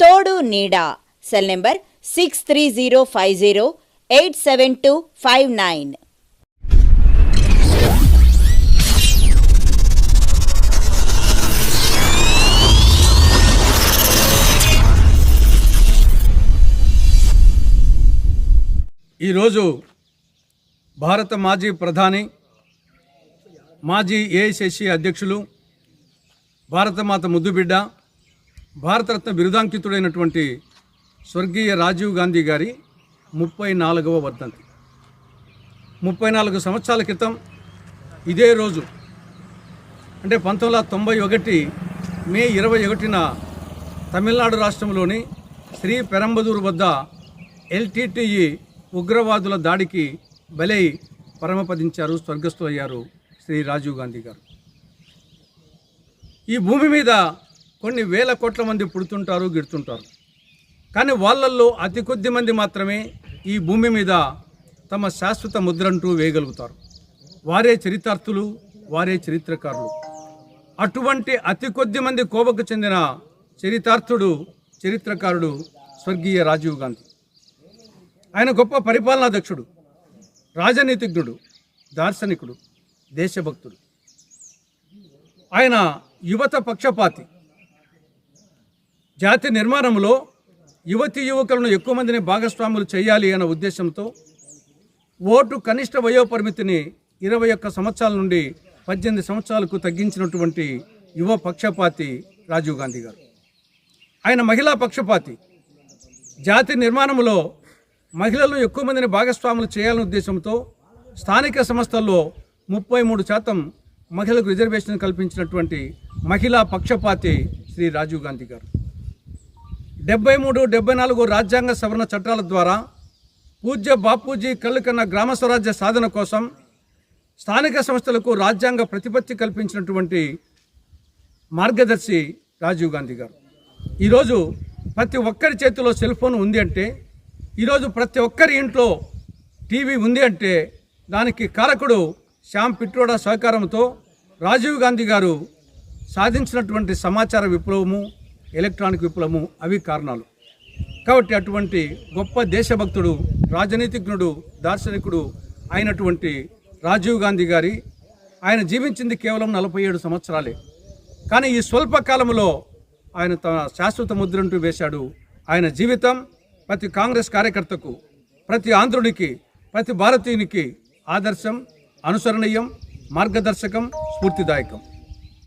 తోడు నీడా. Cell number six three zero five zero eight seven two five nine ఈరోజు భారత మాజీ ప్రధాని మాజీ ఏఐసిసి అధ్యక్షులు భారతమాత ముద్దుబిడ్డ భారతరత్న బిరుదాంకితుడైనటువంటి స్వర్గీయ రాజీవ్ గాంధీ గారి ముప్పై నాలుగవ వర్ధంతి. ముప్పై నాలుగు సంవత్సరాల క్రితం ఇదే రోజు అంటే పంతొమ్మిది వందల తొంభై ఒకటి మే ఇరవై ఒకటిన తమిళనాడు రాష్ట్రంలోని శ్రీ పెరంబదూరు వద్ద ఎల్టీటీఈ ఉగ్రవాదుల దాడికి బలై పరమపదించారు స్వర్గస్థులయ్యారు శ్రీ రాజీవ్ గాంధీ గారు. ఈ భూమి మీద కొన్ని వేల కోట్ల మంది పుడుతుంటారు గిడుతుంటారు. కానీ వాళ్ళల్లో అతి కొద్ది మంది మాత్రమే ఈ భూమి మీద తమ శాశ్వత ముద్రంటూ వేయగలుగుతారు. వారే చరితార్థులు వారే చరిత్రకారులు. అటువంటి అతి కొద్ది మంది కోవకు చెందిన చరితార్థుడు చరిత్రకారుడు స్వర్గీయ రాజీవ్ గాంధీ. ఆయన గొప్ప పరిపాలనాధ్యక్షుడు రాజనీతిజ్ఞుడు దార్శనికుడు దేశభక్తుడు. ఆయన యువత పక్షపాతి జాతి నిర్మాణంలో యువతి యువకులను ఎక్కువ మందిని భాగస్వాములు చేయాలి అన్న ఉద్దేశంతో ఓటు కనిష్ట వయోపరిమితిని ఇరవై ఒక్క సంవత్సరాల నుండి పద్దెనిమిది సంవత్సరాలకు తగ్గించినటువంటి యువ పక్షపాతి రాజీవ్ గాంధీ గారు. ఆయన మహిళా పక్షపాతి. జాతి నిర్మాణంలో మహిళలు ఎక్కువ మందిని భాగస్వాములు చేయాలనే ఉద్దేశంతో స్థానిక సంస్థల్లో ముప్పై మూడు శాతం మహిళలకు రిజర్వేషన్ కల్పించినటువంటి మహిళా పక్షపాతి శ్రీ రాజీవ్ గాంధీ గారు. డెబ్బై మూడు డెబ్బై నాలుగు రాజ్యాంగ సవరణ చట్టాల ద్వారా పూజ్య బాపూజీ కళ్ళు కన్న గ్రామ స్వరాజ్య సాధన కోసం స్థానిక సంస్థలకు రాజ్యాంగ ప్రతిపత్తి కల్పించినటువంటి మార్గదర్శి రాజీవ్ గాంధీ గారు. ఈరోజు ప్రతి ఒక్కరి చేతిలో సెల్ ఫోన్ ఉంది అంటే ఈరోజు ప్రతి ఒక్కరి ఇంట్లో టీవీ ఉంది అంటే దానికి కారకుడు శ్యామ్ పిట్రోడా సహకారంతో రాజీవ్ గాంధీ గారు సాధించినటువంటి సమాచార విప్లవము ఎలక్ట్రానిక్ విప్లవము అవి కారణాలు. కాబట్టి అటువంటి గొప్ప దేశభక్తుడు రాజనీతిజ్ఞుడు దార్శనికుడు అయినటువంటి రాజీవ్ గాంధీ గారి ఆయన జీవించింది కేవలం నలభై ఏడు సంవత్సరాలే. కానీ ఈ స్వల్ప కాలంలో ఆయన తన శాశ్వత ముద్రంటూ వేశాడు. ఆయన జీవితం ప్రతి కాంగ్రెస్ కార్యకర్తకు ప్రతి ఆంధ్రుడికి ప్రతి భారతీయునికి ఆదర్శం అనుసరణీయం మార్గదర్శకం స్ఫూర్తిదాయకం.